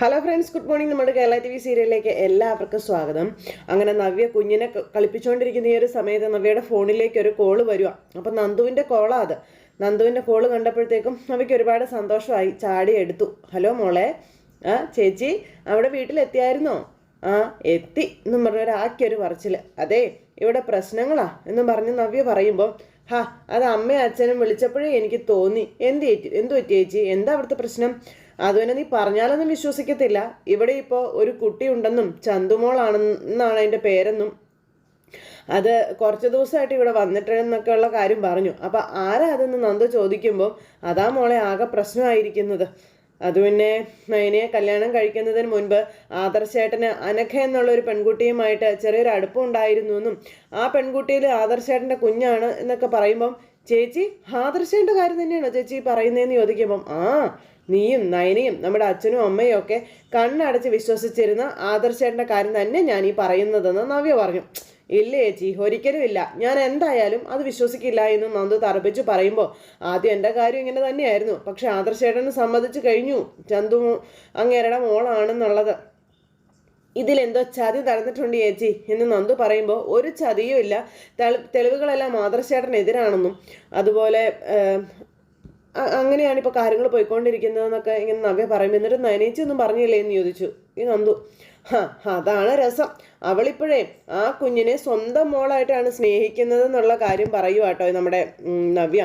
Hello friends good morning നമ്മുടെ Kerala T V സീരിയലിലേക്ക് എല്ലാവർക്കും സ്വാഗതം. അങ്ങനെ നവ്യ കുഞ്ഞിനെ കളിപ്പിച്ചുകൊണ്ടിരിക്കുന്ന ഈ ഒരു സമയത്ത് നവ്യയുടെ ഫോണിലേക്ക് ഒരു കോൾ വരുക അപ്പം നന്ദുവിന്റെ കോളാ അത്. നന്ദുവിന്റെ കോൾ കണ്ടപ്പോഴത്തേക്കും നവ്യക്ക് ഒരുപാട് സന്തോഷമായി. ചാടി എടുത്തു. ഹലോ മോളെ. ആ ചേച്ചി അവിടെ വീട്ടിലെത്തിയായിരുന്നോ? ആ എത്തി എന്നും പറഞ്ഞ ഒരാക്കിയൊരു പറച്ചിൽ. അതെ ഇവിടെ പ്രശ്നങ്ങളാ എന്നും പറഞ്ഞ് നവ്യ പറയുമ്പോൾ ഹാ അത് അമ്മയും അച്ഛനും വിളിച്ചപ്പോഴേ എനിക്ക് തോന്നി. എന്ത് എന്തു പറ്റി ചേച്ചി? എന്താ അവിടുത്തെ പ്രശ്നം? അതുതന്നെ നീ പറഞ്ഞാലൊന്നും വിശ്വസിക്കത്തില്ല. ഇവിടെ ഇപ്പോൾ ഒരു കുട്ടി ഉണ്ടെന്നും ചന്തുമോളാണെന്നാണ് അതിന്റെ പേരെന്നും അത് കുറച്ച് ദിവസമായിട്ട് ഇവിടെ വന്നിട്ടെന്നൊക്കെ ഉള്ള കാര്യം പറഞ്ഞു. അപ്പം ആരാ അതെന്ന് നന്ദു ചോദിക്കുമ്പോൾ അതാ മോളെ ആകെ പ്രശ്നമായിരിക്കുന്നത്. അത് പിന്നെ കല്യാണം കഴിക്കുന്നതിന് മുൻപ് ആദർശേട്ടന് അനഘ എന്നുള്ള ഒരു പെൺകുട്ടിയുമായിട്ട് ചെറിയൊരു അടുപ്പം ഉണ്ടായിരുന്നു എന്നും ആ പെൺകുട്ടിയിൽ ആദർശേട്ടന്റെ കുഞ്ഞാണ് എന്നൊക്കെ പറയുമ്പം ചേച്ചി ആദർശേന്റെ കാര്യം തന്നെയാണോ ചേച്ചി പറയുന്നതെന്ന് ചോദിക്കുമ്പം? ആ നീയും നയനയും നമ്മുടെ അച്ഛനും അമ്മയും ഒക്കെ കണ്ണടച്ച് വിശ്വസിച്ചിരുന്ന ആദർശേട്ടന്റെ കാര്യം തന്നെ ഞാൻ ഈ പറയുന്നതെന്ന് നവ്യ പറഞ്ഞു. ഇല്ല ചേച്ചി ഒരിക്കലും ഇല്ല. ഞാൻ എന്തായാലും അത് വിശ്വസിക്കില്ല എന്ന് നന്ദു തറപ്പിച്ച് പറയുമ്പോൾ ആദ്യം എന്റെ കാര്യം ഇങ്ങനെ തന്നെയായിരുന്നു. പക്ഷെ ആദർശേട്ടനെ സമ്മതിച്ചു കഴിഞ്ഞു. ചന്തു അങ്ങേരുടെ മോളാണെന്നുള്ളത്. ഇതിലെന്തോ ചതി നടന്നിട്ടുണ്ട് ചേച്ചി എന്ന് നന്ദു പറയുമ്പോൾ ഒരു ചതിയും ഇല്ല. തെളി- തെളിവുകളെല്ലാം ആദർശേട്ടനെതിരാണെന്നും അതുപോലെ അങ്ങനെയാണ് ഇപ്പോൾ കാര്യങ്ങൾ പോയിക്കൊണ്ടിരിക്കുന്നതെന്നൊക്കെ ഇങ്ങനെ നവ്യ പറയും എന്നിട്ട് നനേച്ചി ഒന്നും പറഞ്ഞില്ലേ എന്ന് ചോദിച്ചു. ഈ നന്ദു ഹാ അതാണ് രസം. അവളിപ്പോഴേ ആ കുഞ്ഞിനെ സ്വന്തം മോളായിട്ടാണ് സ്നേഹിക്കുന്നത് എന്നുള്ള കാര്യം പറയുക കേട്ടോ നമ്മുടെ നവ്യ.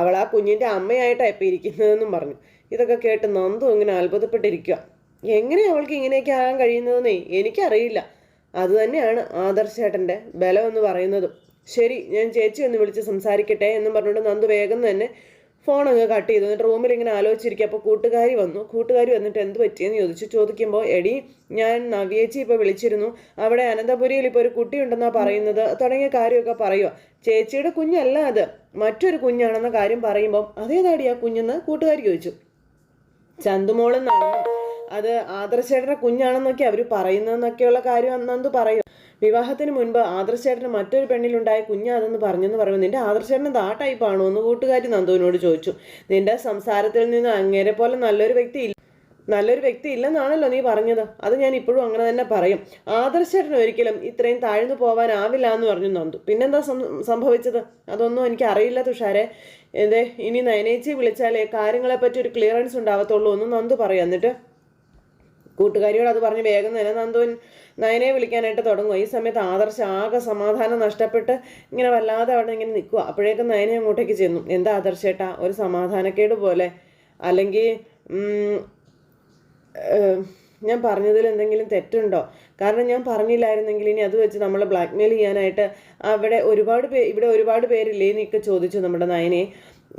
അവൾ ആ കുഞ്ഞിന്റെ അമ്മയായിട്ടാണ് ഇപ്പം ഇരിക്കുന്നതെന്നും പറഞ്ഞു. ഇതൊക്കെ കേട്ട് നന്ദു ഇങ്ങനെ അത്ഭുതപ്പെട്ടിരിക്കുക എങ്ങനെ അവൾക്ക് ഇങ്ങനെയൊക്കെ ആകാൻ കഴിയുന്നതെന്നേ എനിക്കറിയില്ല. അത് തന്നെയാണ് ആദർശേട്ടന്റെ ബലം എന്ന് പറയുന്നതും. ശരി ഞാൻ ചേച്ചി ഒന്ന് വിളിച്ച് സംസാരിക്കട്ടെ എന്നും പറഞ്ഞുകൊണ്ട് നന്ദു വേഗം തന്നെ ഫോൺ അങ്ങ് കട്ട് ചെയ്തു. എന്നിട്ട് റൂമിൽ ഇങ്ങനെ ആലോചിച്ചിരിക്കുക. അപ്പോൾ കൂട്ടുകാരി വന്നു. കൂട്ടുകാരി വന്നിട്ട് എന്ത് പറ്റിയെന്ന് ചോദിച്ചു. ചോദിക്കുമ്പോൾ എടി ഞാൻ നവ്യേച്ചി ഇപ്പോൾ വിളിച്ചിരുന്നു. അവിടെ അനന്തപുരിയിൽ ഇപ്പോൾ ഒരു കുട്ടിയുണ്ടെന്നാണ് പറയുന്നത്. തുടങ്ങിയ കാര്യമൊക്കെ പറയുക ചേച്ചിയുടെ കുഞ്ഞല്ല അത്. മറ്റൊരു കുഞ്ഞാണെന്ന കാര്യം പറയുമ്പം അതേതാടി ആ കുഞ്ഞെന്ന്? കൂട്ടുകാരി ചോദിച്ചു. ചന്തുമോളെന്നാണെന്നും അത് ആദർശേട്ടന്റെ കുഞ്ഞാണെന്നൊക്കെ അവർ പറയുന്നതെന്നൊക്കെയുള്ള കാര്യം അന്നു പറയും. വിവാഹത്തിന് മുൻപ് ആദർശേട്ടന് മറ്റൊരു പെണ്ണിലുണ്ടായ കുഞ്ഞാതെന്ന് പറഞ്ഞെന്ന് പറയുമ്പോൾ നിന്റെ ആദർശേട്ടൻ ആ ടൈപ്പാണോ എന്ന് കൂട്ടുകാരി നന്ദുവിനോട് ചോദിച്ചു. നിന്റെ സംസാരത്തിൽ നിന്ന് അങ്ങേരെ പോലെ നല്ലൊരു വ്യക്തി ഇല്ല നല്ലൊരു വ്യക്തി ഇല്ലെന്നാണല്ലോ നീ പറഞ്ഞത്. അത് ഞാൻ ഇപ്പോഴും അങ്ങനെ തന്നെ പറയും. ആദർശേട്ടൻ ഒരിക്കലും ഇത്രയും താഴ്ന്നു പോവാനാവില്ല എന്ന് പറഞ്ഞു നന്ദു. പിന്നെന്താ സംഭവിച്ചത്? അതൊന്നും എനിക്ക് അറിയില്ല തുഷാരെ. എന്തേ? ഇനി നയനേച്ചി വിളിച്ചാലേ കാര്യങ്ങളെപ്പറ്റി ഒരു ക്ലിയറൻസ് ഉണ്ടാവത്തുള്ളൂ എന്ന് നന്ദു പറയാം. എന്നിട്ട് കൂട്ടുകാരിയോട് അത് പറഞ്ഞ് വേഗം തന്നെ നന്ദുവിൻ നയനെ വിളിക്കാനായിട്ട് തുടങ്ങും. ഈ സമയത്ത് ആദർശ ആകെ സമാധാനം നഷ്ടപ്പെട്ട് ഇങ്ങനെ വല്ലാതെ അവിടെ ഇങ്ങനെ നിൽക്കുക അപ്പോഴേക്കും നയനെ അങ്ങോട്ടേക്ക് ചെന്നു. എന്താ ആദർശേട്ടാ ഒരു സമാധാനക്കേട് പോലെ? അല്ലെങ്കിൽ ഞാൻ പറഞ്ഞതിൽ എന്തെങ്കിലും തെറ്റുണ്ടോ? കാരണം ഞാൻ പറഞ്ഞില്ലായിരുന്നെങ്കിൽ ഇനി അത് വെച്ച് നമ്മളെ ബ്ലാക്ക്മെയിൽ ചെയ്യാനായിട്ട് അവിടെ ഒരുപാട് പേ ഇവിടെ ഒരുപാട് പേരില്ലേ? എന്നൊക്കെ ചോദിച്ചു നമ്മുടെ നയനെ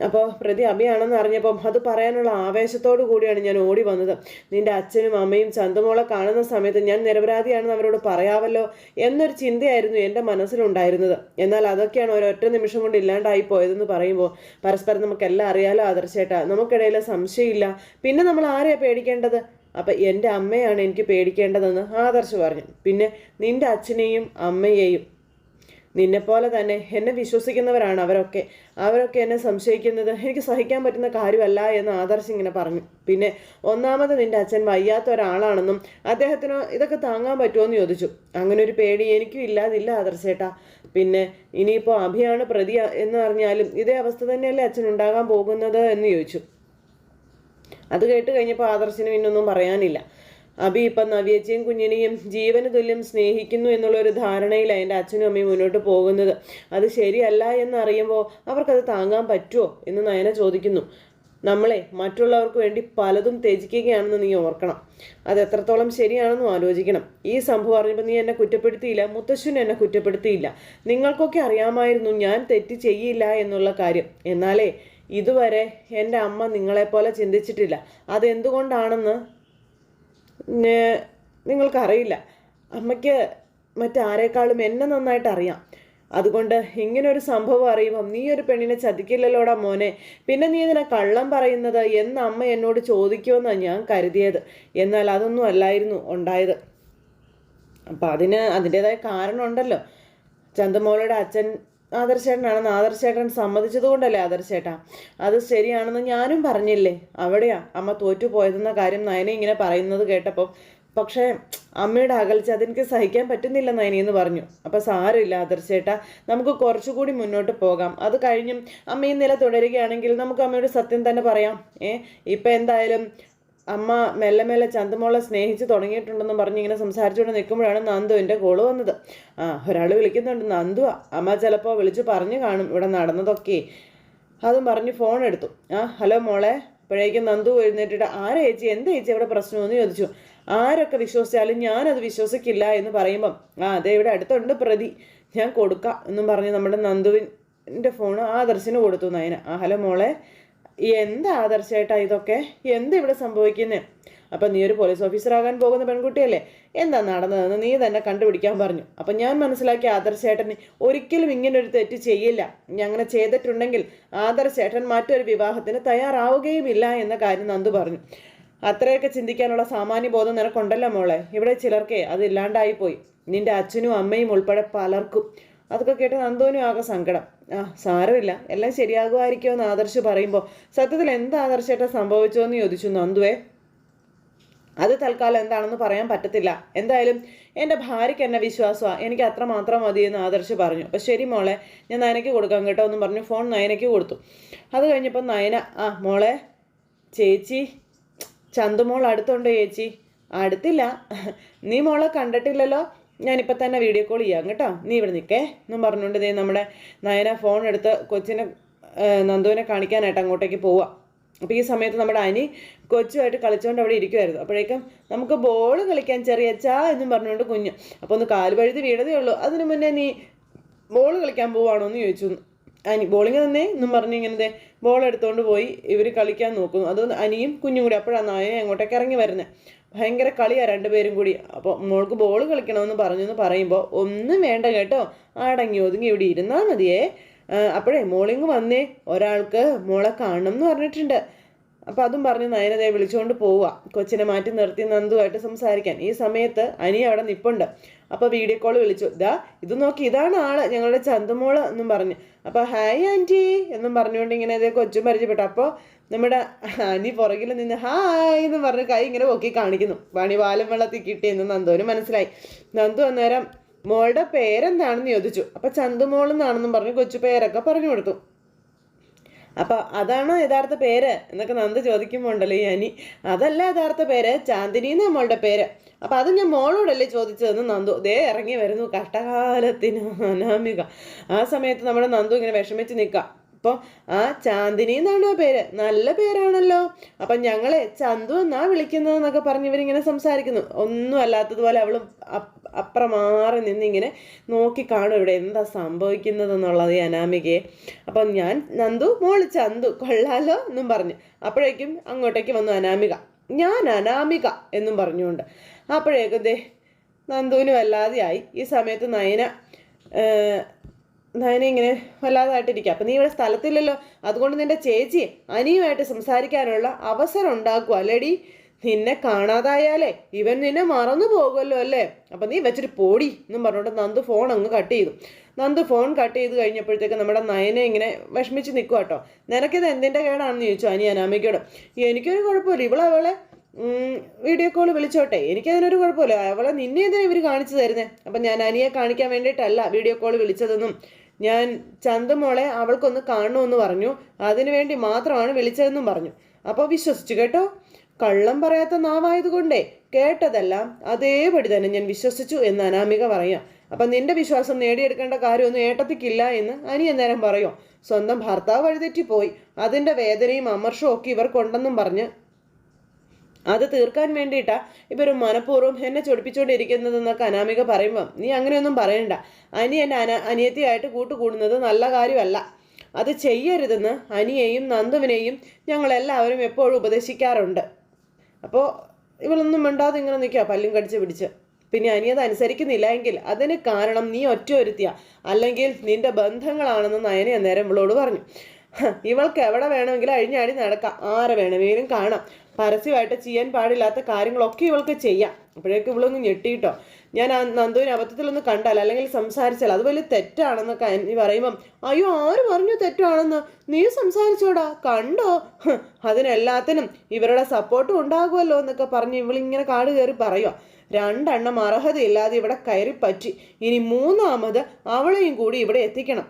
അപ്പോൾ പ്രതി അഭിയാണെന്ന് അറിഞ്ഞപ്പം അത് പറയാനുള്ള ആവേശത്തോടു കൂടിയാണ് ഞാൻ ഓടി വന്നത്. നിന്റെ അച്ഛനും അമ്മയും ചന്തമോളെ കാണുന്ന സമയത്ത് ഞാൻ നിരപരാധിയാണെന്ന് അവരോട് പറയാവല്ലോ എന്നൊരു ചിന്തയായിരുന്നു എന്റെ മനസ്സിലുണ്ടായിരുന്നത്. എന്നാൽ അതൊക്കെയാണ് ഒരൊറ്റ നിമിഷം കൊണ്ട് ഇല്ലാണ്ടായി പോയതെന്ന് പറയുമ്പോൾ പരസ്പരം നമുക്കെല്ലാം അറിയാലോ ആദർശേട്ടാ നമുക്കിടയിൽ സംശയമില്ല. പിന്നെ നമ്മൾ ആരെയാണ് പേടിക്കേണ്ടത്? അപ്പം എന്റെ അമ്മയാണ് എനിക്ക് പേടിക്കേണ്ടതെന്ന് ആദർശ് പറഞ്ഞു. പിന്നെ നിന്റെ അച്ഛനെയും അമ്മയെയും നിന്നെപ്പോലെ തന്നെ എന്നെ വിശ്വസിക്കുന്നവരാണ് അവരൊക്കെ. അവരൊക്കെ എന്നെ സംശയിക്കുന്നത് എനിക്ക് സഹിക്കാൻ പറ്റുന്ന കാര്യമല്ല എന്ന് ആദർശ് ഇങ്ങനെ പറഞ്ഞു. പിന്നെ ഒന്നാമത് നിന്റെ അച്ഛൻ വയ്യാത്ത ഒരാളാണെന്നും അദ്ദേഹത്തിന് ഇതൊക്കെ താങ്ങാൻ പറ്റുമോ എന്ന് ചോദിച്ചു. അങ്ങനെ ഒരു പേടി എനിക്കും ഇല്ലാതില്ല ആദർശേട്ടാ പിന്നെ ഇനിയിപ്പോൾ അഭിയാണ് പ്രതി എന്ന് പറഞ്ഞാലും ഇതേ അവസ്ഥ തന്നെയല്ലേ അച്ഛൻ ഉണ്ടാകാൻ പോകുന്നത് എന്ന് ചോദിച്ചു. അത് കേട്ട് കഴിഞ്ഞപ്പോൾ ആദർശിന് പിന്നൊന്നും പറയാനില്ല. അബി ഇപ്പം നവ്യച്ചയും കുഞ്ഞിനെയും ജീവന് തുല്യം സ്നേഹിക്കുന്നു എന്നുള്ള ഒരു ധാരണയിലാണ് എന്റെ അച്ഛനും അമ്മയും മുന്നോട്ട് പോകുന്നത്. അത് ശരിയല്ല എന്നറിയുമ്പോൾ അവർക്കത് താങ്ങാൻ പറ്റുമോ എന്ന് നയന ചോദിക്കുന്നു. നമ്മളെ മറ്റുള്ളവർക്ക് വേണ്ടി പലതും ത്യജിക്കുകയാണെന്ന് നീ ഓർക്കണം. അത് എത്രത്തോളം ശരിയാണെന്നും ആലോചിക്കണം. ഈ സംഭവം അറിഞ്ഞപ്പോൾ നീ എന്നെ കുറ്റപ്പെടുത്തിയില്ല. മുത്തശ്ശൻ എന്നെ കുറ്റപ്പെടുത്തിയില്ല. നിങ്ങൾക്കൊക്കെ അറിയാമായിരുന്നു ഞാൻ തെറ്റ് ചെയ്യില്ല എന്നുള്ള കാര്യം. എന്നാലേ ഇതുവരെ എന്റെ അമ്മ നിങ്ങളെപ്പോലെ ചിന്തിച്ചിട്ടില്ല. അതെന്തുകൊണ്ടാണെന്ന് നിങ്ങൾക്കറിയില്ല. അമ്മയ്ക്ക് മറ്റാരേക്കാളും എന്നെ നന്നായിട്ട് അറിയാം അതുകൊണ്ട് ഇങ്ങനൊരു സംഭവം അറിയുമ്പം നീ ഒരു പെണ്ണിനെ ചതിക്കില്ലല്ലോടാ മോനെ. പിന്നെ നീ ഇതിനെ കള്ളം പറയുന്നത് എന്ന് അമ്മ എന്നോട് ചോദിക്കുമെന്നാണ് ഞാൻ കരുതിയത്. എന്നാൽ അതൊന്നും അല്ലായിരുന്നു ഉണ്ടായത്. അപ്പം അതിന് അതിന്റെതായ കാരണമുണ്ടല്ലോ. ചന്തമോളുടെ അച്ഛൻ ആദർശേട്ടനാണെന്ന് ആദർശേട്ടൻ സമ്മതിച്ചത് കൊണ്ടല്ലേ ആദർശേട്ടാ? അത് ശരിയാണെന്ന് ഞാനും പറഞ്ഞില്ലേ? അവിടെയാ അമ്മ തോറ്റു പോയതെന്ന കാര്യം നയന ഇങ്ങനെ പറയുന്നത് കേട്ടപ്പോൾ പക്ഷേ അമ്മയുടെ അകൽച്ച അതെനിക്ക് സഹിക്കാൻ പറ്റുന്നില്ല നയനി എന്ന് പറഞ്ഞു. അപ്പോൾ സാരമില്ല ആദർശേട്ടാ നമുക്ക് കുറച്ചുകൂടി മുന്നോട്ട് പോകാം. അത് കഴിഞ്ഞും അമ്മ ഈ നില തുടരുകയാണെങ്കിൽ നമുക്ക് അമ്മയുടെ സത്യം തന്നെ പറയാം. ഏ ഇപ്പം എന്തായാലും അമ്മ മെല്ലെ മെല്ലെ ചന്തമോളെ സ്നേഹിച്ച് തുടങ്ങിയിട്ടുണ്ടെന്ന് പറഞ്ഞ് ഇങ്ങനെ സംസാരിച്ചുകൊണ്ട് നിൽക്കുമ്പോഴാണ് നന്ദുവിന്റെ കോൾ വന്നത്. ആ ഒരാൾ വിളിക്കുന്നുണ്ട്. നന്ദുവാ. അമ്മ ചിലപ്പോൾ വിളിച്ച് പറഞ്ഞു കാണും ഇവിടെ നടന്നതൊക്കെ. അതും പറഞ്ഞ് ഫോൺ എടുത്തു. ആ ഹലോ മോളെ. അപ്പോഴേക്കും നന്ദു എഴുന്നേറ്റിട്ട് ആരാ ചേച്ചി? എന്താ ചേച്ചി അവിടെ പ്രശ്നമെന്ന് ചോദിച്ചു. ആരൊക്കെ വിശ്വസിച്ചാലും ഞാനത് വിശ്വസിക്കില്ല എന്ന് പറയുമ്പം ആ അതെ ഇവിടെ അടുത്തുണ്ട് പ്രതി. ഞാൻ കൊടുക്കാം എന്നും പറഞ്ഞ് നമ്മുടെ നന്ദുവിന്റെ ഫോൺ ആദർശിന് കൊടുത്തു നയന. ആ ഹലോ മോളെ. എന്താ ആദർശേട്ടാ ഇതൊക്കെ? എന്ത് ഇവിടെ സംഭവിക്കുന്നത് അപ്പം നീ ഒരു പോലീസ് ഓഫീസറാകാൻ പോകുന്ന പെൺകുട്ടിയല്ലേ? എന്താ നടന്നതെന്ന് നീ തന്നെ കണ്ടുപിടിക്കാൻ പറഞ്ഞു. അപ്പം ഞാൻ മനസ്സിലാക്കി ആദർശേട്ടൻ ഒരിക്കലും ഇങ്ങനെ ഒരു തെറ്റ് ചെയ്യില്ല. ഞാൻ അങ്ങനെ ചെയ്തിട്ടുണ്ടെങ്കിൽ ആദർശേട്ടൻ മറ്റൊരു വിവാഹത്തിന് തയ്യാറാവുകയുമില്ല എന്ന കാര്യം നന്ദു പറഞ്ഞു. അത്രയൊക്കെ ചിന്തിക്കാനുള്ള സാമാന്യ ബോധം നിനക്കുണ്ടല്ലോ മോളെ. ഇവിടെ ചിലർക്കേ അത് ഇല്ലാണ്ടായി നിന്റെ അച്ഛനും അമ്മയും ഉൾപ്പെടെ പലർക്കും അതൊക്കെ കേട്ട് നന്ദോനും ആകെ സങ്കടം. ആ സാരമില്ല. എല്ലാം ശരിയാകുമായിരിക്കുമോ എന്ന് ആദർശ് പറയുമ്പോൾ സത്യത്തിൽ എന്താ ആദർശേട്ടാ സംഭവിച്ചോന്ന് ചോദിച്ചു നന്ദുവേ. അത് തൽക്കാലം എന്താണെന്ന് പറയാൻ പറ്റത്തില്ല. എന്തായാലും എന്റെ ഭാര്യയ്ക്ക് എന്നെ വിശ്വാസമാണ് എനിക്ക് അത്ര മാത്രം മതി എന്ന് ആദർശ് പറഞ്ഞു. അപ്പോൾ ശരി മോളെ ഞാൻ നയനയ്ക്ക് കൊടുക്കാം കേട്ടോ എന്ന് പറഞ്ഞു ഫോൺ നയനയ്ക്ക് കൊടുത്തു. അത് കഴിഞ്ഞപ്പോൾ നയന ആ മോളെ ചേച്ചി ചന്തുമോൾ അടുത്തുണ്ടോ ചേച്ചി? അടുത്തില്ല. നീ മോളെ കണ്ടിട്ടില്ലല്ലോ. ഞാനിപ്പോൾ തന്നെ വീഡിയോ കോൾ ചെയ്യാം കേട്ടോ. നീ ഇവിടെ നിൽക്കേ. എന്നും പറഞ്ഞുകൊണ്ട് ദേ നമ്മുടെ നയന ഫോൺ എടുത്ത് കൊച്ചിനെ നന്ദുവിനെ കാണിക്കാനായിട്ട് അങ്ങോട്ടേക്ക് പോവുക അപ്പോൾ ഈ സമയത്ത് നമ്മുടെ അനി കൊച്ചുമായിട്ട് കളിച്ചുകൊണ്ട് അവിടെ ഇരിക്കുമായിരുന്നു അപ്പോഴേക്കും നമുക്ക് ബോൾ കളിക്കാൻ ചെറിയ ചാ എന്നും പറഞ്ഞുകൊണ്ട് കുഞ്ഞ്. അപ്പോൾ ഒന്ന് കാൽ വഴുതി വീണതേ ഉള്ളൂ. അതിനു മുന്നേ നീ ബോൾ കളിക്കാൻ പോവാണോ എന്ന് ചോദിച്ചു. അനി ബോളിങ് തന്നെ എന്നും പറഞ്ഞ് ഇങ്ങനെ ബോൾ എടുത്തുകൊണ്ട് പോയി ഇവർ കളിക്കാൻ നോക്കുന്നു. അത് അനിയും കുഞ്ഞും കൂടി. അപ്പോഴാണ് നായനെ അങ്ങോട്ടേക്ക് ഇറങ്ങി വരുന്നത് ഭയങ്കര കളിയാണ് രണ്ടുപേരും കൂടി. അപ്പോൾ മോൾക്ക് ബോൾ കളിക്കണമെന്ന് പറഞ്ഞു എന്ന് പറയുമ്പോൾ ഒന്നും വേണ്ട കേട്ടോ. അടങ്ങി ഒതുങ്ങി ഇവിടെ ഇരുന്നാൽ മതിയേ. അപ്പോഴേ മോളിങ് വന്നേ. ഒരാൾക്ക് മോളെ കാണണം എന്ന് പറഞ്ഞിട്ടുണ്ട്. അപ്പോൾ അതും പറഞ്ഞ് നയനതയെ വിളിച്ചുകൊണ്ട് പോവുക കൊച്ചിനെ മാറ്റി നിർത്തി നന്ദുമായിട്ട് സംസാരിക്കാൻ. ഈ സമയത്ത് അനി അവിടെ നിപ്പുണ്ട്. അപ്പോൾ വീഡിയോ കോൾ വിളിച്ചു. ഇതാ ഇത് നോക്കി ഇതാണ് ആൾ ഞങ്ങളുടെ ചന്തുമോൾ എന്നും പറഞ്ഞു. അപ്പോൾ ഹായ് ആന്റി എന്നും പറഞ്ഞുകൊണ്ട് ഇങ്ങനെ അതേ കൊച്ചും പരിചയപ്പെട്ടു. അപ്പോൾ നമ്മുടെ അനി പുറകിൽ നിന്ന് ഹായ് എന്ന് പറഞ്ഞ് കൈ ഇങ്ങനെ പൊക്കി കാണിക്കുന്നു. പണി വാലും വെള്ളത്തിൽ കിട്ടിയെന്ന് നന്ദുവിന് മനസ്സിലായി. നന്ദു അന്നേരം മോളുടെ പേരെന്താണെന്ന് ചോദിച്ചു. അപ്പോൾ ചന്തുമോൾ എന്നാണെന്നും പറഞ്ഞു കൊച്ചു പേരൊക്കെ പറഞ്ഞു കൊടുത്തു. അപ്പൊ അതാണോ യഥാർത്ഥ പേര്? എന്നൊക്കെ നന്ദ ഈ അനി. അതല്ല യഥാർത്ഥ പേര് ചാന്ദിനി എന്ന് നമ്മളുടെ പേര്. അപ്പൊ അത് ഞാൻ മോളോടല്ലേ ചോദിച്ചതെന്ന് നന്ദു. ദേ ഇറങ്ങി വരുന്നു കഷ്ടകാലത്തിന് അനാമിക. ആ സമയത്ത് നമ്മുടെ നന്ദു ഇങ്ങനെ വിഷമിച്ച് നിൽക്കാം അപ്പോൾ ആ ചാന്ദിനി എന്നാണ് ആ പേര്? നല്ല പേരാണല്ലോ. അപ്പം ഞങ്ങളെ ചന്തു എന്നാ വിളിക്കുന്നത് എന്നൊക്കെ പറഞ്ഞ് ഇവരിങ്ങനെ സംസാരിക്കുന്നു. ഒന്നും അല്ലാത്തതുപോലെ അവൾ അപ്രമാറി നിന്നിങ്ങനെ നോക്കി കാണും ഇവിടെ എന്താ സംഭവിക്കുന്നതെന്നുള്ളത് ഈ അനാമികയെ. അപ്പം ഞാൻ നന്ദു മോൾ ചന്തു കൊള്ളാലോ എന്നും പറഞ്ഞു. അപ്പോഴേക്കും അങ്ങോട്ടേക്ക് വന്നു അനാമിക. ഞാൻ അനാമിക എന്നും പറഞ്ഞുകൊണ്ട്. അപ്പോഴേക്കും ദേ നന്ദുവിന് വല്ലാതെയായി. ഈ സമയത്ത് നയന നയന ഇങ്ങനെ വല്ലാതായിട്ടിരിക്കുക. അപ്പം നീ ഇവിടെ സ്ഥലത്തില്ലല്ലോ. അതുകൊണ്ട് നിന്റെ ചേച്ചി അനിയുമായിട്ട് സംസാരിക്കാനുള്ള അവസരം ഉണ്ടാക്കുക അല്ലേടി. നിന്നെ കാണാതായാലേ ഇവൻ നിന്നെ മറന്നു പോകുമല്ലോ അല്ലേ? അപ്പം നീ വെച്ചിട്ട് പോടി എന്നും പറഞ്ഞുകൊണ്ട് നന്ദു ഫോൺ അങ്ങ് കട്ട് ചെയ്തു. നന്ദു ഫോൺ കട്ട് ചെയ്ത് കഴിഞ്ഞപ്പോഴത്തേക്ക് നമ്മുടെ നയനെ ഇങ്ങനെ വിഷമിച്ച് നിൽക്കുക കേട്ടോ. നിനക്കിത് എന്തിന്റെ കേടാണെന്ന് ചോദിച്ചു അനി അനാമിക്കോട് എനിക്കൊരു കുഴപ്പമില്ല. ഇവളവളെ വീഡിയോ കോൾ വിളിച്ചോട്ടെ. എനിക്കതിനൊരു കുഴപ്പമില്ല. അവളെ നിന്നെ എന്തിനാണ് ഇവർ കാണിച്ചു തരുന്നത് അപ്പം ഞാൻ അനിയെ കാണിക്കാൻ വേണ്ടിയിട്ടല്ല വീഡിയോ കോൾ വിളിച്ചതെന്നും ഞാൻ ചന്തമോളെ അവൾക്കൊന്ന് കാണണമെന്ന് പറഞ്ഞു. അതിനുവേണ്ടി മാത്രമാണ് വിളിച്ചതെന്നും പറഞ്ഞു. അപ്പോൾ വിശ്വസിച്ചു കേട്ടോ? കള്ളം പറയാത്ത നാവായതുകൊണ്ടേ കേട്ടതെല്ലാം അതേപടി തന്നെ ഞാൻ വിശ്വസിച്ചു എന്ന് അനാമിക പറയാം. അപ്പം നിന്റെ വിശ്വാസം നേടിയെടുക്കേണ്ട കാര്യമൊന്നും ഏട്ടത്തിക്കില്ല എന്ന് അനി അന്നേരം പറയോ. സ്വന്തം ഭർത്താവ് വഴിതെറ്റിപ്പോയി. അതിന്റെ വേദനയും അമർഷവും ഒക്കെ ഇവർക്കുണ്ടെന്നും പറഞ്ഞ് അത് തീർക്കാൻ വേണ്ടിയിട്ടാ ഇവർ മനഃപൂർവം എന്നെ ചൊടിപ്പിച്ചുകൊണ്ടിരിക്കുന്നതെന്നൊക്കെ അനാമിക പറയുമ്പം നീ അങ്ങനെയൊന്നും പറയണ്ട. അനി എന്നെ അന അനിയത്തിയായിട്ട് കൂട്ടുകൂടുന്നത് നല്ല കാര്യമല്ല. അത് ചെയ്യരുതെന്ന് അനിയെയും നന്ദുവിനെയും ഞങ്ങളെല്ലാവരും എപ്പോഴും ഉപദേശിക്കാറുണ്ട്. അപ്പോൾ ഇവളൊന്നും മിണ്ടാതെ ഇങ്ങനെ നിൽക്കുക പല്ലും കടിച്ച് പിടിച്ച്. പിന്നെ അനിയത് അനുസരിക്കുന്നില്ല എങ്കിൽ അതിന് കാരണം നീ ഒറ്റ ഒരുത്തിയ. അല്ലെങ്കിൽ നിന്റെ ബന്ധങ്ങളാണെന്ന് നയനെ അന്നേരം ഇവളോട് പറഞ്ഞു. ഇവൾക്ക് എവിടെ വേണമെങ്കിലും അഴിഞ്ഞാടി നടക്കാം. ആരെ വേണമെങ്കിലും കാണാം. പരസ്യമായിട്ട് ചെയ്യാൻ പാടില്ലാത്ത കാര്യങ്ങളൊക്കെ ഇവൾക്ക് ചെയ്യാം. അപ്പോഴേക്ക് ഇവളൊന്ന് ഞെട്ടിയിട്ടോ. ഞാൻ ആ നന്ദുവിനെ അബദ്ധത്തിലൊന്ന് കണ്ടാൽ അല്ലെങ്കിൽ സംസാരിച്ചാൽ അത് വലിയ തെറ്റാണെന്നൊക്കെ നീ പറയുമ്പം അയ്യോ ആര് പറഞ്ഞു തെറ്റാണെന്ന്? നീ സംസാരിച്ചോടാ. കണ്ടോ? അതിനെല്ലാത്തിനും ഇവരുടെ സപ്പോർട്ടും ഉണ്ടാകുമല്ലോ എന്നൊക്കെ പറഞ്ഞ് ഇവളിങ്ങനെ കാട് കയറി പറയുക രണ്ടെണ്ണം അർഹതയില്ലാതെ ഇവിടെ കയറി പറ്റി. ഇനി മൂന്നാമത് അവളെയും കൂടി ഇവിടെ എത്തിക്കണം.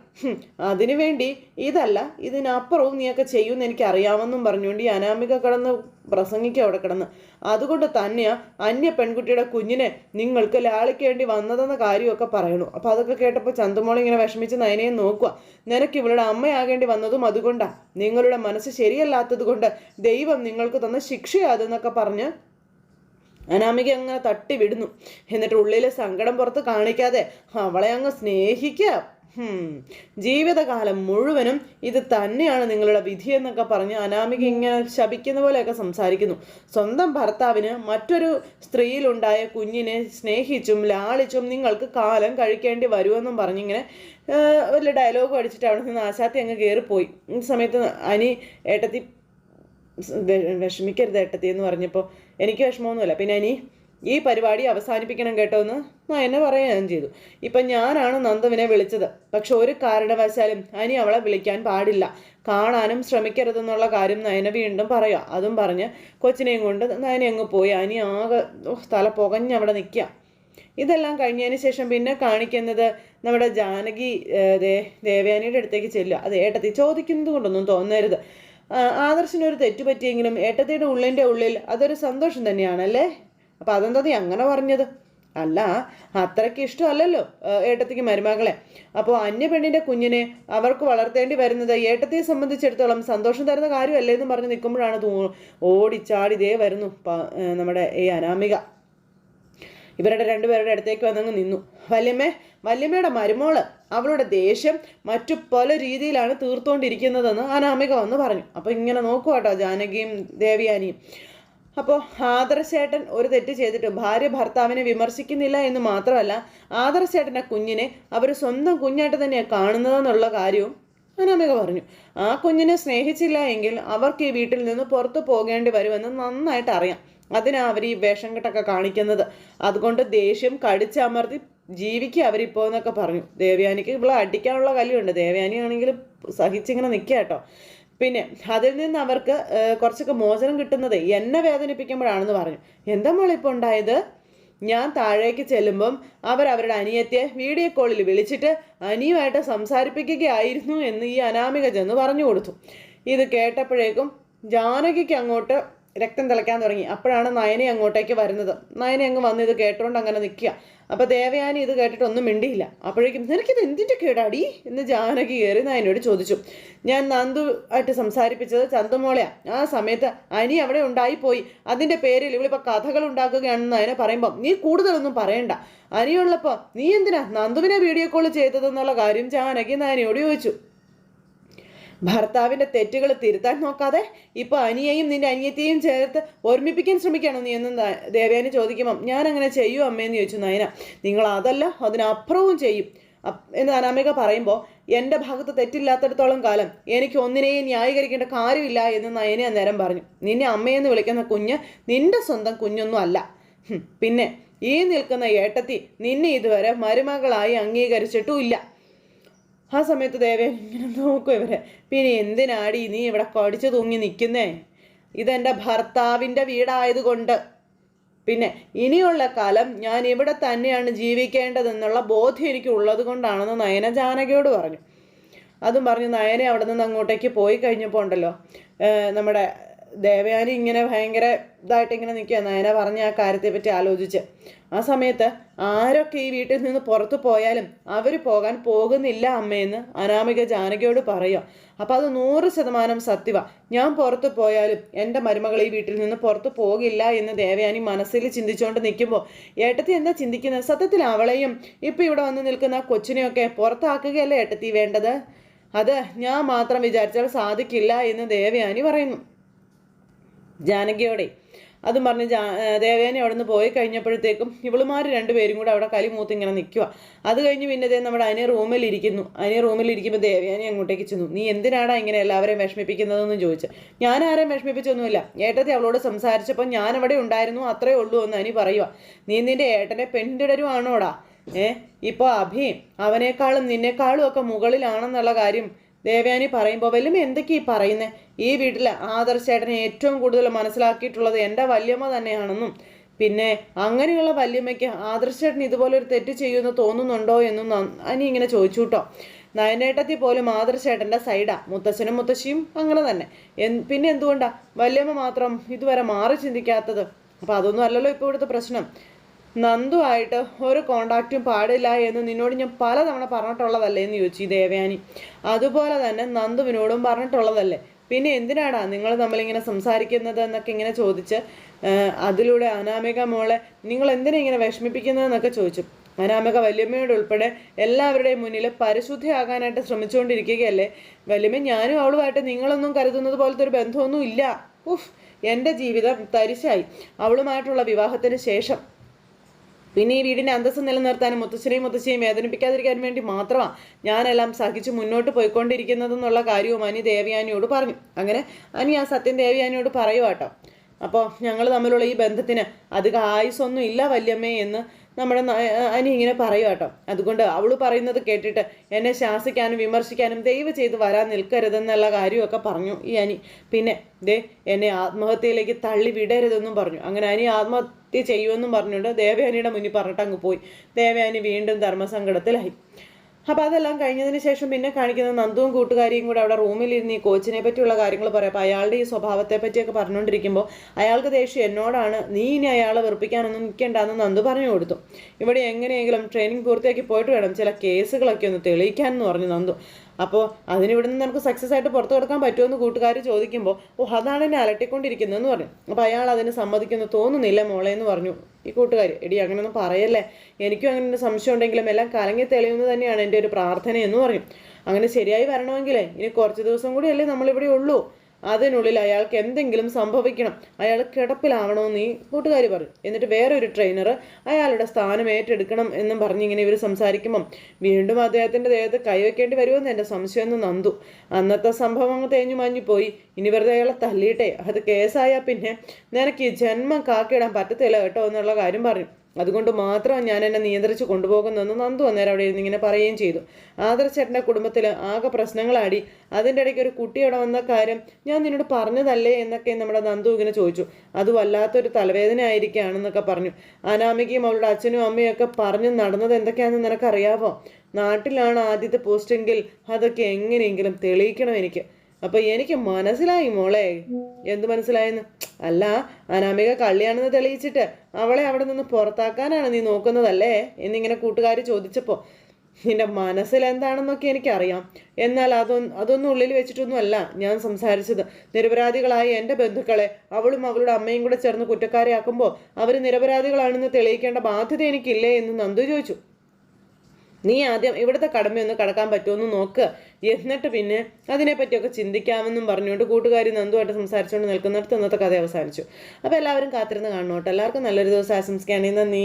അതിനു വേണ്ടി ഇതല്ല ഇതിനപ്പുറവും നീയൊക്കെ ചെയ്യുമെന്ന് എനിക്ക് അറിയാമെന്നും പറഞ്ഞുകൊണ്ട് ഈ അനാമിക കടന്ന് പ്രസംഗിക്കുക അവിടെ കിടന്ന്. അതുകൊണ്ട് തന്നെയാ അന്യ പെൺകുട്ടിയുടെ കുഞ്ഞിനെ നിങ്ങൾക്ക് ലാളിക്കേണ്ടി വന്നതെന്ന കാര്യമൊക്കെ പറയണു. അപ്പൊ അതൊക്കെ കേട്ടപ്പോൾ ചന്തുമോൾ ഇങ്ങനെ വിഷമിച്ച് നയനയെ നോക്കുക നിനക്ക് ഇവളുടെ അമ്മയാകേണ്ടി വന്നതും അതുകൊണ്ടാ. നിങ്ങളുടെ മനസ്സ് ശരിയല്ലാത്തത് കൊണ്ട് ദൈവം നിങ്ങൾക്ക് തന്ന ശിക്ഷയാതെന്നൊക്കെ പറഞ്ഞ് അനാമിക അങ്ങനെ തട്ടി വിടുന്നു. എന്നിട്ട് ഉള്ളിലെ സങ്കടം പുറത്ത് കാണിക്കാതെ അവളെ അങ്ങ് സ്നേഹിക്ക. ജീവിതകാലം മുഴുവനും ഇത് തന്നെയാണ് നിങ്ങളുടെ വിധി എന്നൊക്കെ പറഞ്ഞ് അനാമിക ഇങ്ങനെ ശപിക്കുന്ന പോലെയൊക്കെ സംസാരിക്കുന്നു. സ്വന്തം ഭർത്താവിന് മറ്റൊരു സ്ത്രീയിലുണ്ടായ കുഞ്ഞിനെ സ്നേഹിച്ചും ലാളിച്ചും നിങ്ങൾക്ക് കാലം കഴിക്കേണ്ടി വരുമെന്നും പറഞ്ഞിങ്ങനെ വലിയ ഡയലോഗ് അടിച്ചിട്ട് അവിടെ നിന്ന് ആശാത്തി അങ്ങ് കയറിപ്പോയി ഈ സമയത്ത് അനി ഏട്ടത്തി വിഷമിക്കരുത് ഏട്ടത്തി എന്ന് പറഞ്ഞപ്പോൾ എനിക്ക് വിഷമമൊന്നുമില്ല. പിന്നെ ഇനി ഈ പരിപാടി അവസാനിപ്പിക്കണം കേട്ടോ എന്ന് എന്നെ പറയുകയും ചെയ്തു. ഇപ്പം ഞാനാണ് നന്ദുവിനെ വിളിച്ചത്. പക്ഷെ ഒരു കാരണവശാലും അനി അവളെ വിളിക്കാൻ പാടില്ല. കാണാനും ശ്രമിക്കരുതെന്നുള്ള കാര്യം നയന വീണ്ടും പറയാം അതും പറഞ്ഞ് കൊച്ചിനെയും കൊണ്ട് നയന അങ്ങ് പോയി. അനി ആകെ തല പുകഞ്ഞ് അവിടെ നിൽക്കുക. ഇതെല്ലാം കഴിഞ്ഞതിന് ശേഷം പിന്നെ കാണിക്കുന്നത് നമ്മുടെ ജാനകി ദേവയാനിയുടെ അടുത്തേക്ക് ചെല്ലുക. അത് ഏട്ടത്തി ചോദിക്കുന്നത് കൊണ്ടൊന്നും തോന്നരുത്. ആ, ആദർശിന് ഒരു തെറ്റ് പറ്റിയെങ്കിലും ഏട്ടത്തിയുടെ ഉള്ളിന്റെ ഉള്ളിൽ അതൊരു സന്തോഷം തന്നെയാണല്ലേ? അപ്പം അതെന്താ നീ അങ്ങനെ പറഞ്ഞത്? അല്ല അത്രയ്ക്ക് ഇഷ്ടമല്ലല്ലോ ഏട്ടത്തിക്ക് മരുമകളെ. അപ്പോൾ അന്യ പെണ്ണിന്റെ കുഞ്ഞിനെ അവർക്ക് വളർത്തേണ്ടി വരുന്നത് ഏട്ടത്തിയെ സംബന്ധിച്ചിടത്തോളം സന്തോഷം തരുന്ന കാര്യമല്ലേ എന്ന് പറഞ്ഞ് നിൽക്കുമ്പോഴാണ് തൂ ഓടിച്ചാടി ഇതേ വരുന്നു നമ്മുടെ ഈ അനാമിക. ഇവരുടെ രണ്ടുപേരുടെ അടുത്തേക്ക് വന്നങ്ങ് നിന്നു. വല്യമ്മേ വല്യമ്മയുടെ മരുമോൾ. അവളുടെ ദേഷ്യം മറ്റു പല രീതിയിലാണ് തീർത്തുകൊണ്ടിരിക്കുന്നതെന്ന് അനാമിക വന്ന് പറഞ്ഞു. അപ്പോൾ ഇങ്ങനെ നോക്കുക കേട്ടോ ജാനകിയും ദേവിയാനിയും. അപ്പോൾ ആദർശേട്ടൻ ഒരു തെറ്റ് ചെയ്തിട്ട് ഭാര്യ ഭർത്താവിനെ വിമർശിക്കുന്നില്ല എന്ന് മാത്രമല്ല ആദർശേട്ടന്റെ കുഞ്ഞിനെ അവർ സ്വന്തം കുഞ്ഞായിട്ട് തന്നെയാണ് കാണുന്നതെന്നുള്ള കാര്യവും അനാമിക പറഞ്ഞു. ആ കുഞ്ഞിനെ സ്നേഹിച്ചില്ല എങ്കിൽ അവർക്ക് ഈ വീട്ടിൽ നിന്ന് പുറത്തു പോകേണ്ടി വരുമെന്ന് നന്നായിട്ട് അറിയാം. അതിനാണ് അവർ ഈ വേഷം കെട്ടൊക്കെ കാണിക്കുന്നത്. അതുകൊണ്ട് ദേഷ്യം കടിച്ചമർത്തി ജീവിക്കുക അവരിപ്പോ എന്നൊക്കെ പറഞ്ഞു. ദേവയാനിക്ക് ഇവിടെ അടിക്കാനുള്ള കല്ലുണ്ട് ദേവയാനി ആണെങ്കിൽ സഹിച്ചിങ്ങനെ നിൽക്കുക കേട്ടോ. പിന്നെ അതിൽ നിന്ന് അവർക്ക് കുറച്ചൊക്കെ മോചനം കിട്ടുന്നത് എന്നെ വേദനിപ്പിക്കുമ്പോഴാണെന്ന് പറഞ്ഞു. എന്താ മോളിപ്പോൾ ഉണ്ടായത്? ഞാൻ താഴേക്ക് ചെല്ലുമ്പം അവർ അവരുടെ അനിയത്തെ വീഡിയോ കോളിൽ വിളിച്ചിട്ട് അനിയുമായിട്ട് സംസാരിപ്പിക്കുകയായിരുന്നു എന്ന് ഈ അനാമിക ചെന്ന് പറഞ്ഞു കൊടുത്തു. ഇത് കേട്ടപ്പോഴേക്കും ജാനകിക്ക് അങ്ങോട്ട് രക്തം തിളയ്ക്കാൻ തുടങ്ങി. അപ്പോഴാണ് നയനെ അങ്ങോട്ടേക്ക് വരുന്നത്. നയനെ അങ്ങ് വന്ന് ഇത് കേട്ടുകൊണ്ട് അങ്ങനെ നിൽക്കുക. അപ്പോൾ ദേവയാനി ഇത് കേട്ടിട്ട് ഒന്നും മിണ്ടിയില്ല. അപ്പോഴേക്കും നിനക്കിത് എന്തിന്റെ കേടാടി? എന്ന് ജാനകി കയറി നയനോട് ചോദിച്ചു. ഞാൻ നന്ദു ആയിട്ട് സംസാരിപ്പിച്ചത് ചന്തുമോളെയാ. ആ സമയത്ത് അനി അവിടെ ഉണ്ടായിപ്പോയി. അതിന്റെ പേരിൽ ഇവളിപ്പോൾ കഥകൾ ഉണ്ടാക്കുകയാണെന്ന് നയനെ പറയുമ്പോൾ നീ കൂടുതലൊന്നും പറയണ്ട. അനിയുള്ളപ്പോൾ നീ എന്തിനാ നന്ദുവിനെ വീഡിയോ കോൾ ചെയ്തതെന്നുള്ള കാര്യം ജാനകി നയനയോട് ചോദിച്ചു. ഭർത്താവിന്റെ തെറ്റുകൾ തിരുത്താൻ നോക്കാതെ ഇപ്പൊ അനിയെയും നിന്റെ അനിയത്തെയും ചേർത്ത് ഓർമ്മിപ്പിക്കാൻ ശ്രമിക്കുകയാണോ നീ എന്നും ദേവയാനി ചോദിക്കുമ്പം ഞാൻ അങ്ങനെ ചെയ്യൂ അമ്മയെന്ന് ചോദിച്ചു നയന. നിങ്ങൾ അതല്ല അതിനപ്പുറവും ചെയ്യും. എന്ന് അനാമിക പറയുമ്പോൾ എന്റെ ഭാഗത്ത് തെറ്റില്ലാത്തടത്തോളം കാലം എനിക്ക് ഒന്നിനെയും ന്യായീകരിക്കേണ്ട കാര്യമില്ല എന്ന് നയന അന്നേരം പറഞ്ഞു. നിന്നെ അമ്മയെന്ന് വിളിക്കുന്ന കുഞ്ഞ് നിന്റെ സ്വന്തം കുഞ്ഞൊന്നും അല്ല. പിന്നെ ഈ നിൽക്കുന്ന ഏട്ടത്തി നിന്നെ ഇതുവരെ മരുമകളായി അംഗീകരിച്ചിട്ടുമില്ല ആ സമയത്ത് ദേവേൻ ഇങ്ങനെ നോക്കും ഇവരെ. പിന്നെ എന്തിനാടി നീ ഇവിടെ കടിച്ചു തൂങ്ങി നിൽക്കുന്നേ? ഇതെന്റെ ഭർത്താവിന്റെ വീടായതുകൊണ്ട്. പിന്നെ ഇനിയുള്ള കാലം ഞാൻ ഇവിടെ തന്നെയാണ് ജീവിക്കേണ്ടതെന്നുള്ള ബോധ്യം എനിക്ക് ഉള്ളത് കൊണ്ടാണെന്ന് നയന ജാനകിയോട് പറഞ്ഞു. അതും പറഞ്ഞു നയനെ അവിടെ നിന്ന് അങ്ങോട്ടേക്ക് പോയി കഴിഞ്ഞപ്പോൾ ഉണ്ടല്ലോ നമ്മുടെ ദേവയാനി ഇങ്ങനെ ഭയങ്കര ഇതായിട്ട് ഇങ്ങനെ നിൽക്കുക നയന പറഞ്ഞ ആ കാര്യത്തെപ്പറ്റി ആലോചിച്ച്. ആ സമയത്ത് ആരൊക്കെ ഈ വീട്ടിൽ നിന്ന് പുറത്തു പോയാലും അവർ പോകാൻ പോകുന്നില്ല അമ്മയെന്ന് അനാമിക ജാനകിയോട് പറയുക അപ്പോൾ അത് നൂറ് ശതമാനം സത്യവ. ഞാൻ പുറത്തു പോയാലും എന്റെ മരുമകൾ ഈ വീട്ടിൽ നിന്ന് പുറത്തു പോകില്ല എന്ന് ദേവയാനി മനസ്സിൽ ചിന്തിച്ചുകൊണ്ട് നിൽക്കുമ്പോൾ ഏട്ടത്തി എന്താ ചിന്തിക്കുന്നത്? സത്യത്തിൽ അവളെയും ഇപ്പം ഇവിടെ വന്ന് നിൽക്കുന്ന കൊച്ചിനെയൊക്കെ പുറത്താക്കുകയല്ലേ ഏട്ടത്തി വേണ്ടത്? അത് ഞാൻ മാത്രം വിചാരിച്ചാൽ സാധിക്കില്ല എന്ന് ദേവയാനി പറയുന്നു. ജാനകിയോടെ. അതും പറഞ്ഞ് ജാ ദേവേനെ അവിടെ നിന്ന് പോയി കഴിഞ്ഞപ്പോഴത്തേക്കും ഇവളുമാർ രണ്ടുപേരും കൂടെ അവിടെ കലി മൂത്ത് ഇങ്ങനെ നിൽക്കുക അത് കഴിഞ്ഞ് പിന്നെ ദേ നമ്മുടെ അനിയ റൂമിലിരിക്കുന്നു അനിയ റൂമിലിരിക്കുമ്പോൾ ദേവേനെ അങ്ങോട്ടേക്ക് ചെന്നു. നീ എന്തിനാടാ ഇങ്ങനെ എല്ലാവരെയും വിഷമിപ്പിക്കുന്നതെന്ന് ചോദിച്ചു? ഞാൻ ആരെയും വിഷമിപ്പിച്ചൊന്നുമില്ല. ഏട്ടത്തെ അവളോട് സംസാരിച്ചപ്പോൾ ഞാൻ അവിടെ ഉണ്ടായിരുന്നു. അത്രേ ഉള്ളൂ എന്ന് അനി പറയുക നീ നിന്റെ ഏട്ടനെ പെൺതിടരുവാണോടാ ഏ ഇപ്പോൾ അഭി അവനേക്കാളും നിന്നേക്കാളും ഒക്കെ മുകളിലാണെന്നുള്ള കാര്യം ദേവയാനി പറയുമ്പോൾ വല്യമ്മ എന്തൊക്കെയാ ഈ പറയുന്നത് ഈ വീട്ടിൽ ആദർശേട്ടനെ ഏറ്റവും കൂടുതൽ മനസ്സിലാക്കിയിട്ടുള്ളത് എന്റെ വല്യമ്മ തന്നെയാണെന്നും പിന്നെ അങ്ങനെയുള്ള വല്യമ്മയ്ക്ക് ആദർശേട്ടൻ ഇതുപോലെ ഒരു തെറ്റ് ചെയ്യുമെന്ന് തോന്നുന്നുണ്ടോ എന്നും അനി ഇങ്ങനെ ചോദിച്ചു കേട്ടോ നയനേട്ടത്തിൽ പോലും ആദർശേട്ടന്റെ സൈഡാ മുത്തശ്ശനും മുത്തശ്ശിയും അങ്ങനെ തന്നെ. പിന്നെ എന്തുകൊണ്ടാണ് വല്യമ്മ മാത്രം ഇതുവരെ മാറി ചിന്തിക്കാത്തത്? അപ്പോൾ അതൊന്നും അല്ലല്ലോ ഇപ്പോൾ ഇവിടുത്തെ പ്രശ്നം. നന്ദുവായിട്ട് ഒരു കോണ്ടാക്റ്റും പാടില്ല എന്ന് നിന്നോട് ഞാൻ പലതവണ പറഞ്ഞിട്ടുള്ളതല്ലേ എന്ന് ചോദിച്ചു ദേവയാനി. അതുപോലെ തന്നെ നന്ദുവിനോടും പറഞ്ഞിട്ടുള്ളതല്ലേ. പിന്നെ എന്തിനാടാ നിങ്ങൾ തമ്മിലിങ്ങനെ സംസാരിക്കുന്നത് എന്നൊക്കെ ഇങ്ങനെ ചോദിച്ച് അതിലൂടെ അനാമിക മോളെ നിങ്ങൾ എന്തിനാ ഇങ്ങനെ വിഷമിപ്പിക്കുന്നതെന്നൊക്കെ ചോദിച്ചു. അനാമിക വല്യമ്മയോട് ഉൾപ്പെടെ എല്ലാവരുടെയും മുന്നിൽ പരിശുദ്ധിയാകാനായിട്ട് ശ്രമിച്ചുകൊണ്ടിരിക്കുകയല്ലേ. വല്യമ്മ ഞാനും അവളുമായിട്ട് നിങ്ങളൊന്നും കരുതുന്നത് പോലത്തെ ഒരു ബന്ധമൊന്നും ഇല്ല. ഉഫ് എന്റെ ജീവിതം തരിശായി. അവളുമായിട്ടുള്ള വിവാഹത്തിന് ശേഷം പിന്നെ ഈ വീടിന്റെ അന്തസ്സ് നിലനിർത്താനും മുത്തശ്ശനെയും മുത്തശ്ശിയും വേദനിപ്പിക്കാതിരിക്കാനും വേണ്ടി മാത്രമാണ് ഞാനെല്ലാം സഹിച്ച് മുന്നോട്ട് പോയിക്കൊണ്ടിരിക്കുന്നതെന്നുള്ള കാര്യവും അനി ദേവയാനിയോട് പറഞ്ഞു. അങ്ങനെ അനി ആ സത്യം ദേവയാനിയോട് പറയുക കേട്ടോ അപ്പോൾ ഞങ്ങൾ തമ്മിലുള്ള ഈ ബന്ധത്തിന് അധികം ആയുസൊന്നും ഇല്ല വല്യമ്മേ എന്ന് നമ്മുടെ അനി ഇങ്ങനെ പറയുക കേട്ടോ. അതുകൊണ്ട് അവൾ പറയുന്നത് കേട്ടിട്ട് എന്നെ ശാസിക്കാനും വിമർശിക്കാനും ദയവ് ചെയ്ത് വരാൻ നിൽക്കരുതെന്നുള്ള കാര്യമൊക്കെ പറഞ്ഞു ഈ അനി. പിന്നെ ദേ എന്നെ ആത്മഹത്യയിലേക്ക് തള്ളി വിടരുതെന്നും പറഞ്ഞു. അങ്ങനെ അനി ആത്മഹത്യ ചെയ്യുമെന്നും പറഞ്ഞുകൊണ്ട് ദേവയാനിയുടെ മുന്നിൽ പറഞ്ഞിട്ട് അങ്ങ് പോയി. ദേവയാനി വീണ്ടും ധർമ്മസങ്കടത്തിലായി. അപ്പോൾ അതെല്ലാം കഴിഞ്ഞതിന് ശേഷം പിന്നെ കാണിക്കുന്ന നന്ദുവും കൂട്ടുകാരിയും കൂടെ അവിടെ റൂമിലിരുന്ന് ഈ കോച്ചിനെ പറ്റിയുള്ള കാര്യങ്ങൾ പറയാം. അപ്പോൾ അയാളുടെ ഈ സ്വഭാവത്തെ പറ്റിയൊക്കെ പറഞ്ഞുകൊണ്ടിരിക്കുമ്പോൾ അയാൾക്ക് ദേഷ്യം എന്നോടാണ്? നീ ഇനി അയാളെ വെറുപ്പിക്കാനൊന്നും നിൽക്കേണ്ടെന്ന് നന്ദു പറഞ്ഞു കൊടുത്തു. ഇവിടെ എങ്ങനെയെങ്കിലും ട്രെയിനിങ് പൂർത്തിയാക്കി പോയിട്ട് വേണം. ചില കേസുകളൊക്കെ ഒന്ന് തെളിയിക്കാൻ എന്ന് പറഞ്ഞു നന്ദു. അപ്പോൾ അതിനിവിടെ നിന്ന് നമുക്ക് സക്സസ് ആയിട്ട് പുറത്തു കിടക്കാൻ പറ്റുമെന്ന് കൂട്ടുകാർ ചോദിക്കുമ്പോൾ ഓ അതാണ് എന്നെ അലട്ടിക്കൊണ്ടിരിക്കുന്നതെന്ന് പറഞ്ഞു. അപ്പോൾ അയാൾ അതിന് സമ്മതിക്കുന്നു. തോന്നുന്നില്ല മോളെ എന്ന് പറഞ്ഞു ഈ കൂട്ടുകാർ എടി അങ്ങനെയൊന്നും പറയല്ലേ. എനിക്കും അങ്ങനെ ഒരു സംശയം ഉണ്ടെങ്കിലും എല്ലാം കലങ്ങി തെളിയുന്നത് തന്നെയാണ് എന്റെ ഒരു പ്രാർത്ഥന എന്ന് പറഞ്ഞു. അങ്ങനെ ശരിയായി വരണമെങ്കിലേ ഇനി കുറച്ച് ദിവസം കൂടിയല്ലേ നമ്മളിവിടെ ഉള്ളൂ. അതിനുള്ളിൽ അയാൾക്ക് എന്തെങ്കിലും സംഭവിക്കണം. അയാൾ കിടപ്പിലാവണമെന്ന് ഈ കൂട്ടുകാർ പറയും. എന്നിട്ട് വേറൊരു ട്രെയിനർ അയാളുടെ സ്ഥാനം ഏറ്റെടുക്കണം എന്നും പറഞ്ഞ് ഇങ്ങനെ ഇവർ സംസാരിക്കുമ്പം വീണ്ടും അദ്ദേഹത്തിന്റെ ദേഹത്ത് കൈവയ്ക്കേണ്ടി വരുമെന്ന് എന്റെ സംശയം എന്ന് നന്ദു. അന്നത്തെ സംഭവം അങ്ങ് തേഞ്ഞു മാഞ്ഞു പോയി. ഇനി വെറുതെ അയാളെ തല്ലിയിട്ടെ അത് കേസായാൽ പിന്നെ നിനക്ക് ഈ ജന്മം കാക്കിയിടാൻ പറ്റത്തില്ല കേട്ടോ എന്നുള്ള കാര്യം പറഞ്ഞു അതുകൊണ്ട് മാത്രം ഞാൻ എന്നെ നിയന്ത്രിച്ച് കൊണ്ടുപോകുന്നെന്ന് നന്ദു അന്നേരം അവിടെ ഇരുന്ന് ഇങ്ങനെ പറയുകയും ചെയ്തു. ആദർശേട്ടന്റെ കുടുംബത്തിൽ ആകെ പ്രശ്നങ്ങളാടി. അതിന്റെ ഇടയ്ക്ക് ഒരു അവിടെ വന്ന കാര്യം ഞാൻ നിന്നോട് പറഞ്ഞതല്ലേ എന്നൊക്കെ നമ്മുടെ നന്ദു ഇങ്ങനെ ചോദിച്ചു. അത് വല്ലാത്തൊരു തലവേദന ആയിരിക്കുകയാണെന്നൊക്കെ പറഞ്ഞു. അനാമികയും അവളുടെ അച്ഛനും അമ്മയും ഒക്കെ പറഞ്ഞു നടന്നത് എന്തൊക്കെയാണെന്ന് നിനക്കറിയാവോ? നാട്ടിലാണ് ആദ്യത്തെ പോസ്റ്റെങ്കിൽ അതൊക്കെ എങ്ങനെയെങ്കിലും തെളിയിക്കണം എനിക്ക്. അപ്പൊ എനിക്ക് മനസ്സിലായി മോളെ. എന്ത് മനസ്സിലായെന്ന്? അല്ല അനാമിക കള്ളിയാണെന്ന് തെളിയിച്ചിട്ട് അവളെ അവിടെ നിന്ന് പുറത്താക്കാനാണ് നീ നോക്കുന്നതല്ലേ? എന്നിങ്ങനെ കൂട്ടുകാർ ചോദിച്ചപ്പോൾ നിന്റെ മനസ്സിൽ എന്താണെന്നൊക്കെ എനിക്കറിയാം. എന്നാൽ അതൊന്നും അതൊന്നും ഉള്ളിൽ വെച്ചിട്ടൊന്നുമല്ല ഞാൻ സംസാരിച്ചത്. നിരപരാധികളായ എന്റെ ബന്ധുക്കളെ അവളും അവളുടെ അമ്മയും കൂടെ ചേർന്ന് കുറ്റക്കാരെയാക്കുമ്പോൾ അവർ നിരപരാധികളാണെന്ന് തെളിയിക്കേണ്ട ബാധ്യത എനിക്കില്ലേ എന്ന് നന്ദു ചോദിച്ചു. നീ ആദ്യം ഇവിടുത്തെ കടമയൊന്ന് കടക്കാൻ പറ്റുമെന്ന് നോക്ക്. എന്നിട്ട് പിന്നെ അതിനെപ്പറ്റിയൊക്കെ ചിന്തിക്കാമെന്നും പറഞ്ഞുകൊണ്ട് കൂട്ടുകാരി നന്ദുമായിട്ട് സംസാരിച്ചുകൊണ്ട് നിൽക്കുന്നിടത്ത് ഇന്നത്തെ കഥ അവസാനിച്ചു. അപ്പോൾ എല്ലാവരും കാത്തിരുന്ന് കാണണം കേട്ടോ? എല്ലാവർക്കും നല്ലൊരു ദിവസം ആശംസിക്കുകയാണെങ്കിൽ നന്ദി